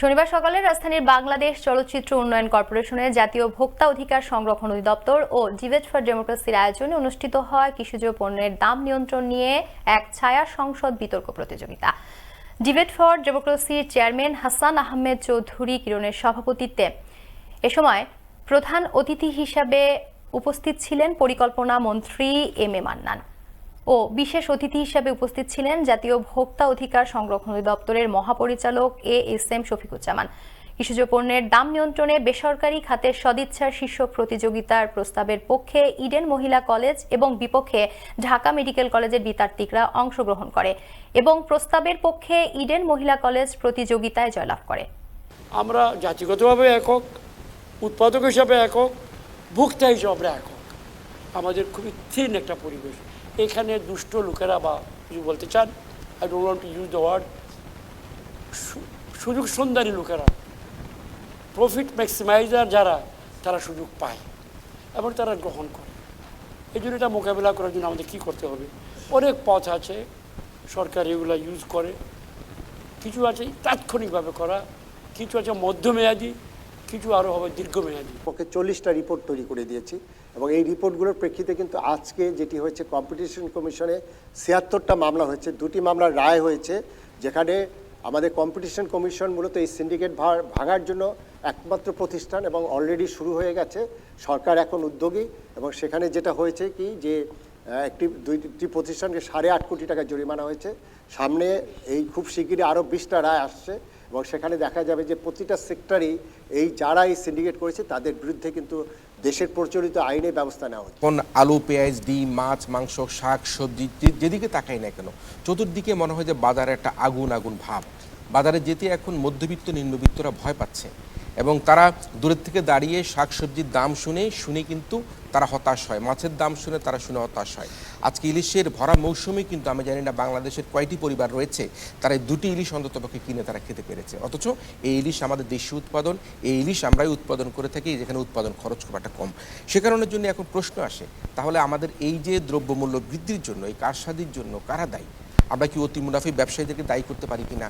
শনিবার সকালে রাজধানীর বাংলাদেশ চলচ্চিত্র উন্নয়ন কর্পোরেশনের জাতীয় ভোক্তা অধিকার সংরক্ষণ অধিদপ্তর ও ডিবেট ফর ডেমোক্রেসির আয়োজনে অনুষ্ঠিত হয় কৃষিজ পণ্যের দাম নিয়ন্ত্রণ নিয়ে এক ছায়া সংসদ বিতর্ক প্রতিযোগিতা। ডিবেট ফর ডেমোক্রেসির চেয়ারম্যান হাসান আহমেদ চৌধুরী কিরণের সভাপতিত্বে এ সময় প্রধান অতিথি হিসাবে উপস্থিত ছিলেন পরিকল্পনা মন্ত্রী এম এ মান্নান। ও বিশেষ অতিথি হিসেবে উপস্থিত ছিলেন জাতীয় ভোক্তা অধিকার সংরক্ষণ দপ্তরের মহাপরিচালক এ এস এম শফিকুজ্জামান। কৃষিজ পণ্যের দাম নিয়ন্ত্রণে বেসরকারি খাতের সদিচ্ছার শীর্ষক প্রতিযোগিতার প্রস্তাবের পক্ষে ইডেন মহিলা কলেজ এবং বিপক্ষে ঢাকা মেডিকেল কলেজের বিতার্তিকরা অংশগ্রহণ করে এবং প্রস্তাবের পক্ষে ইডেন মহিলা কলেজ প্রতিযোগিতায় জয়লাভ করে। আমরা জাতিগতভাবে একক, উৎপাদক হিসাবে একক, ভোক্তা হিসাবে একক। আমাদের খুবই থিন একটা পরিবেশ। এখানে দুষ্ট লোকেরা বা কিছু বলতে চান I don't want use the word সুযোগ সন্ধানী লোকেরা প্রফিট ম্যাক্সিমাইজার যারা, তারা সুযোগ পায় এবং তারা গ্রহণ করে। এই জন্য এটা মোকাবিলা করার জন্য আমাদের কী করতে হবে? অনেক পথ আছে, সরকার এগুলো ইউজ করে। কিছু আছে তাৎক্ষণিকভাবে করা, কিছু আছে মধ্যমেয়াদী, কিছু আরও হবে দীর্ঘমেয়াদী। পক্ষে চল্লিশটা রিপোর্ট তৈরি করে দিয়েছি। এবং এই রিপোর্টগুলোর প্রেক্ষিতে কিন্তু আজকে যেটি হয়েছে কম্পিটিশন কমিশনে ছিয়াত্তরটা মামলা হয়েছে, দুটি মামলার রায় হয়েছে, যেখানে আমাদের কম্পিটিশন কমিশন মূলত এই সিন্ডিকেট ভাঙার জন্য একমাত্র প্রতিষ্ঠান এবং অলরেডি শুরু হয়ে গেছে, সরকার এখন উদ্যোগী এবং সেখানে যেটা হয়েছে কি যে একটি দুইটি প্রতিষ্ঠানকে সাড়ে আট কোটি টাকা জরিমানা হয়েছে, সামনে এই খুব শিগগিরই আরও বিশটা রায় আসছে এবং সেখানে দেখা যাবে যে প্রতিটা সেক্টরেই এই যারা এই সিন্ডিকেট করেছে, তাদের বিরুদ্ধে কিন্তু দেশের প্রচলিত আইনে ব্যবস্থা নেওয়া হচ্ছে। কোন আলু, পেঁয়াজ, ডিম, মাছ, মাংস, শাক, সবজি যেদিকে তাকাই না কেন, চতুর্দিকে মনে হয় যে বাজারে একটা আগুন আগুন ভাব। বাজারে যেতে এখন মধ্যবিত্ত, নিম্নবিত্তরা ভয় পাচ্ছে। এবং তারা দূরের থেকে দাঁড়িয়ে শাক সবজির দাম শুনে শুনে কিন্তু তারা হতাশ হয়। মাছের দাম শুনে তারা শুনে হতাশ হয়। আজকে ইলিশের ভরা মৌসুমে কিন্তু আমি জানি না বাংলাদেশের কয়টি পরিবার রয়েছে, তারা দুটি ইলিশ অন্ততপক্ষে কিনে তারা খেতে পেরেছে। অথচ এই ইলিশ আমাদের দেশীয় উৎপাদন, এই ইলিশ আমরাই উৎপাদন করে থাকি, যেখানে উৎপাদন খরচ একটা কম। সে কারণের জন্য এখন প্রশ্ন আসে, তাহলে আমাদের এই যে দ্রব্যমূল্য বৃদ্ধির জন্য, এই কারসাদির জন্য কারা দায়ী? আমরা কি অতি মুনাফি ব্যবসায়ীদেরকে দায়ী করতে পারি কিনা?